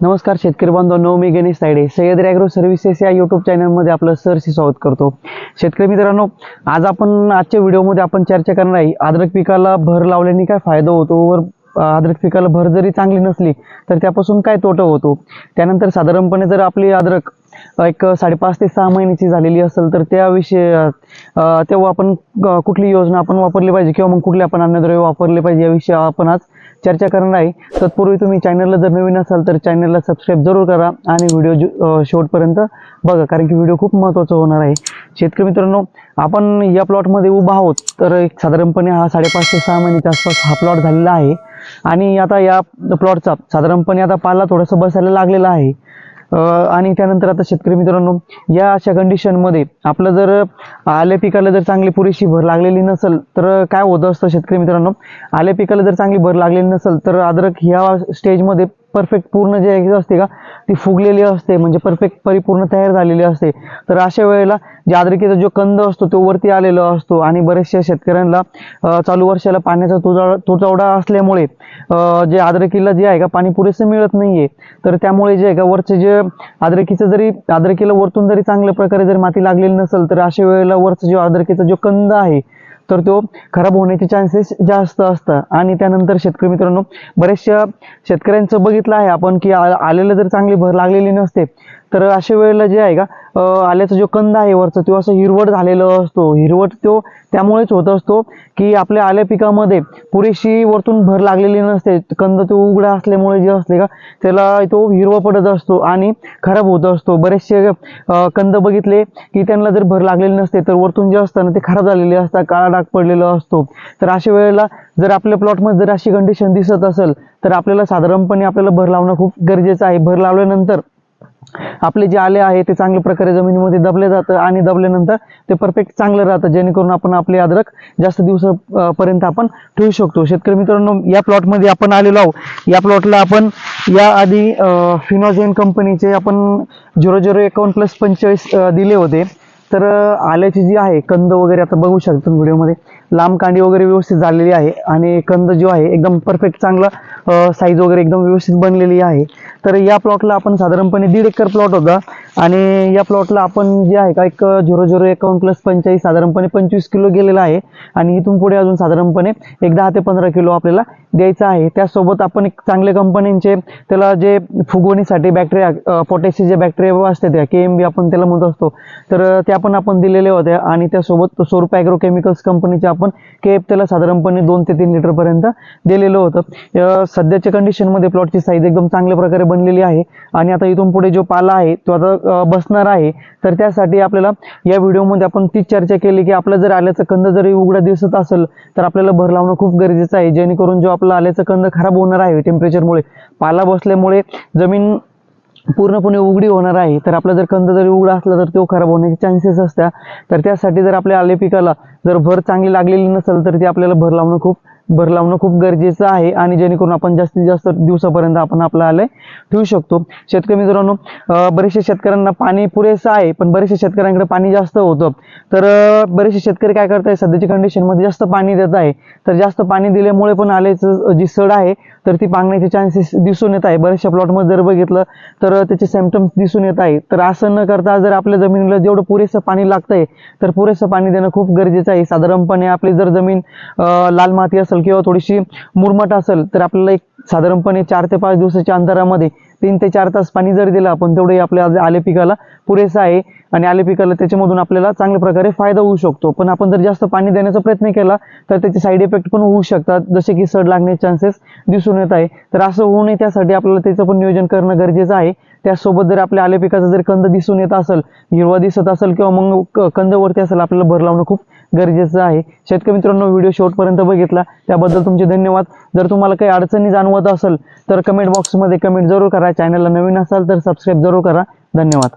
नमस्कार शेतकरी बांधवांनो मी गणेश तायडे. सह्याद्री ॲग्रो सर्व्हिसेस या यूट्यूब चॅनलमध्ये आपलं सरशी स्वागत करतो. शेतकरी मित्रांनो आज आपण आजच्या व्हिडिओमध्ये आपण चर्चा करणार आहे अद्रक पिकाला भर लावल्याने काय फायदा होतो? वर अद्रक पिकाला भर जरी चांगली नसली तर त्यापासून काय तोटा होतो? त्यानंतर साधारणपणे जर आपली अद्रक एक साडेपाच ते सहा महिन्याची झालेली असेल तर त्याविषयी तेव्हा आपण कुठली योजना आपण वापरली पाहिजे किंवा मग कुठले आपण अन्नद्रव्य वापरले पाहिजे याविषयी आपण आज चर्चा करणार आहे. तत्पूर्वी तुम्ही चॅनलला जर नवीन असाल तर चॅनलला सबस्क्राईब जरूर करा आणि व्हिडिओ शेवटपर्यंत बघा. कारण की व्हिडिओ खूप महत्त्वाचा होणार आहे. शेतकरी मित्रांनो आपण या प्लॉटमध्ये उभा आहोत. तर एक साधारणपणे हा साडेपाच ते सहा महिन्याच्या आसपास हा प्लॉट झालेला आहे. आणि आता या प्लॉटचा साधारणपणे आता पाला थोडंसं बसायला लागलेला आहे. आणि त्यानंतर आता शेतकरी मित्रांनो या अशा कंडिशनमध्ये आपलं जर आल्या पिकाला जर चांगली पुरेशी भर लागलेली नसेल तर काय होतं असतं शेतकरी मित्रांनो? आल्या पिकाला जर चांगली भर लागलेली नसेल तर अद्रक ह्या स्टेजमध्ये परफेक्ट पूर्ण जे आहे असते का ती फुगलेली असते म्हणजे परफेक्ट परिपूर्ण तयार झालेली असते. तर अशा वेळेला जे अद्रकीचा जो कंद असतो तो वरती आलेला असतो आणि बऱ्याचशा शेतकऱ्यांना चालू वर्षाला पाण्याचा तुजा तुटवडा असल्यामुळे जे आद्रकीला जे आहे का पाणी पुरेसं मिळत नाहीये. तर त्यामुळे जे आहे का वरचे जे आद्रकीचं जरी आद्रकीला वरतून जरी चांगल्या प्रकारे जर माती लागलेली नसेल तर अशा वेळेला वरचा जो आद्रकीचा जो कंद आहे तर तो खराब होण्याचे चान्सेस जास्त असतात. आणि त्यानंतर शेतकरी मित्रांनो बऱ्याचशा शेतकऱ्यांचं बघितलं आहे आपण की आलेलं जर चांगली भर लागलेली नसते तर अशा वेळेला जे आहे का आल्याचा जो कंद आहे वरचा तो असं हिरवट झालेला असतो. हिरवट तो त्यामुळेच होत असतो की आपल्या आल्या पिकामध्ये पुरेशी वरतून भर लागलेली नसते. कंद तो उघडा असल्यामुळे जे असते का त्याला तो हिरवा पडत असतो आणि खराब होत असतो. बरेचसे कंद बघितले की त्यांना जर भर लागलेली नसते तर वरतून जे असतं ना ते खराब झालेले असतात काळा डाग पडलेला असतो. तर अशा वेळेला जर आपल्या प्लॉटमध्ये जर अशी कंडिशन दिसत असेल तर आपल्याला साधारणपणे आपल्याला भर लावणं खूप गरजेचं आहे. भर लावल्यानंतर आपले जे आले आहे ते चांगल्या प्रकारे जमिनीमध्ये दबले जातं आणि दबल्यानंतर ते परफेक्ट चांगलं राहतं. जेणेकरून आपण आपले अद्रक जास्त दिवसापर्यंत आपण ठेवू शकतो. शेतकरी मित्रांनो या प्लॉटमध्ये आपण आलेलो आहोत. या प्लॉटला आपण या आधी फिनॉजेन कंपनीचे आपण झिरो झिरो एकावन्न प्लस पंचेचाळीस दिले होते. तर आल्याची जी आहे कंद वगैरे आता बघू शकतो व्हिडिओमध्ये लांब कांडी वगैरे व्यवस्थित झालेली आहे आणि कंद जो आहे एकदम परफेक्ट चांगला साईज वगैरे एकदम व्यवस्थित बनलेली आहे. तर या प्लॉटला आपण साधारणपणे दीड एकर प्लॉट होता. आणि या प्लॉटला आपण जे आहे का एक झिरो झिरो एकावन्न प्लस पंचेचाळीस साधारणपणे पंचवीस किलो गेलेला आहे. आणि इथून पुढे अजून साधारणपणे एक दहा ते पंधरा किलो आपल्याला द्यायचा आहे. त्यासोबत आपण एक चांगल्या कंपन्यांचे त्याला जे फुगवणीसाठी बॅक्टेरिया पोटॅशचे जे बॅक्टेरिया असते त्या के एम बी आपण त्याला म्हणत असतो. तर त्या पण आपण दिलेल्या होत्या. आणि त्यासोबत स्वरूप ॲग्रोकेमिकल्स कंपनीचे आपण के एफ त्याला साधारणपणे दोन ते तीन लिटरपर्यंत दिलेलं होतं. सध्याच्या कंडिशनमध्ये प्लॉटची साईज एकदम चांगल्या प्रकारे बनलेली आहे. आणि आता इथून पुढे जो पाला आहे तो आता बसणार आहे. तर त्यासाठी आपल्याला या व्हिडिओमध्ये आपण तीच चर्चा केली की आपलं जर आल्याचं कंद जरी उघडा दिसत असेल तर आपल्याला भर लावणं खूप गरजेचं आहे. जेणेकरून जो आपला आल्याचं कंद खराब होणार आहे टेम्परेचरमुळे पाला बसल्यामुळे जमीन पूर्णपणे उघडी होणार आहे. तर आपला जर कंद जरी उघडा असला तर तो खराब होण्याचे चान्सेस असतात. तर त्यासाठी जर आपल्या आले पिकाला जर भर चांगली लागलेली नसेल तर ती आपल्याला भर लावणं खूप भर लावणं खूप गरजेचं आहे आणि जेणेकरून आपण जास्तीत जास्त दिवसापर्यंत आपण आपलं आलंय ठेवू शकतो. शेतकरी मित्रांनो बरेचसे शेतकऱ्यांना पाणी पुरेसं आहे पण बरेचसे शेतकऱ्यांकडे पाणी जास्त होतं. तर बरेचसे शेतकरी काय करताय सध्याच्या कंडिशनमध्ये जास्त पाणी देत आहे. तर जास्त पाणी दिल्यामुळे पण आल्याचं जी सड आहे तर ती पांगण्याचे चान्सेस दिसून येत आहे. बऱ्याचशा प्लॉटमध्ये जर बघितलं तर त्याचे सिमटम्स दिसून येत आहे. तर असं न करता जर आपल्या जमिनीला जेवढं पुरेसं पाणी लागतंय तर पुरेसं पाणी देणं खूप गरजेचं आहे. साधारणपणे आपली जर जमीन लाल माती असेल किंवा थोडीशी मुरमट असेल तर आपल्याला एक साधारणपणे चार ते पाच दिवसाच्या अंतरामध्ये तीन ते चार तास पाणी जर दिलं आपण तेवढे आपल्या आले पिकाला पुरेसं आहे. आणि आले पिकाला त्याच्यामधून आपल्याला चांगल्या प्रकारे फायदा होऊ शकतो. पण आपण जर जास्त पाणी देण्याचा प्रयत्न केला तर त्याचे साईड इफेक्ट पण होऊ शकतात. जसे की सड लागण्याचे चान्सेस दिसून येत आहे. तर असं होऊ नये त्यासाठी आपल्याला त्याचं पण नियोजन करणं गरजेचं आहे. त्यासोबत जर आपल्या आले पिकाचा जर कंद दिसून येत असेल हिरवा दिसत असेल किंवा मग कंद वरती असेल आपल्याला भर लावणं खूप गरजेचं आहे. शेतकरी मित्रांनो व्हिडिओ शेवटपर्यंत बघितला. त्याबद्दल तुमचे धन्यवाद. जर तुम्हाला काही अडचणी जाणवत असेल तर कमेंट बॉक्समध्ये कमेंट जरूर करा. चॅनलला नवीन असाल तर सबस्क्राईब जरूर करा. धन्यवाद.